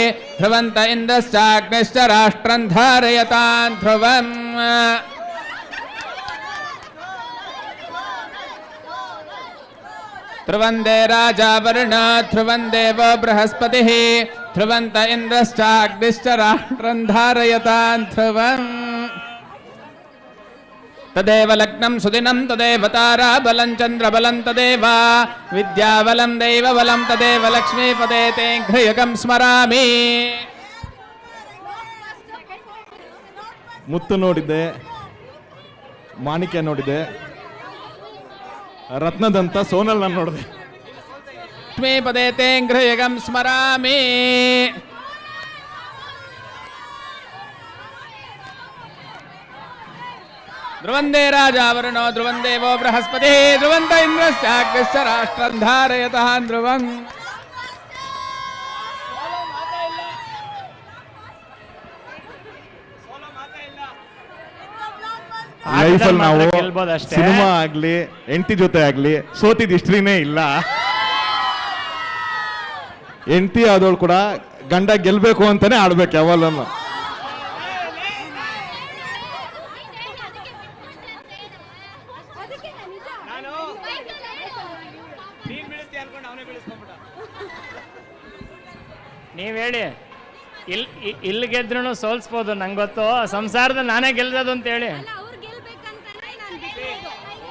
ध्रुवन्त इन्द्रश्चाग्निश्च राष्ट्रम् धारयतान् ध्रुवम्। ध्रुवन्दे राजा वरुण ध्रुवन् देवो बृहस्पतिः। ध्रुवन्त इन्द्रश्चाग्निश्च राष्ट्रम् धारयतान् ध्रुवम्। ತದೇವ ಲಗ್ನಂ ಸುದಿನಂ ತದೇವತಾರ ಬಲಂ ಚಂದ್ರ ಬಲಂ ತದೇವ ವಿದ್ಯಾಬಲಂ ದೈವ ಬಲಂ ತದೇವ ಲಕ್ಷ್ಮೀ ಪದೇ ತೇ ಘ್ರಯಗಂ ಸ್ಮರಾಮಿ ಮುತ್ತು ನೋಡಿದ್ದೆ ಮಾಣಿಕ್ಯ ನೋಡಿದೆ ರತ್ನದಂತ ಸೋನಲ್ ನಾನು ನೋಡಿದೆ. ಲಕ್ಷ್ಮೀ ಪದೇ ತೇ ಘ್ರಯಗಂ ಸ್ಮರಾಮೀ। ಧ್ರುವಂದೇ ರಾಜಾವರಣೋ ಧ್ರುವಂದೇವೋ ಬೃಹಸ್ಪತಿ ಧ್ರುವಂತ ಇಂದ್ರಶ್ಚಾಗ್ರಶ್ಚ ರಾಷ್ಟ್ರಂ ಧಾರಯತಃ ಧ್ರುವಂ. ಲೈಫಲ್ಲಿ ನಾವು ಸಿನಿಮಾ ಆಗ್ಲಿ ಎಂಟಿ ಜೊತೆ ಆಗ್ಲಿ ಸೋತಿದ ಇಷ್ಟ್ರಿನೇ ಇಲ್ಲ. ಎಂಟಿ ಆದವಳು ಕೂಡ ಗಂಡ ಗೆಲ್ಬೇಕು ಅಂತಾನೆ ಆಡ್ಬೇಕು ಯಾವಲ್ಲೂ ನೀವ್ ಹೇಳಿ. ಇಲ್ ಇಲ್ಲಿ ಗೆದ್ರು ಸೋಲ್ಸ್ಬೋದು ನಂಗೆ ಗೊತ್ತು. ಸಂಸಾರದ ನಾನೇ ಗೆಲ್ದದು ಅಂತ ಹೇಳಿ.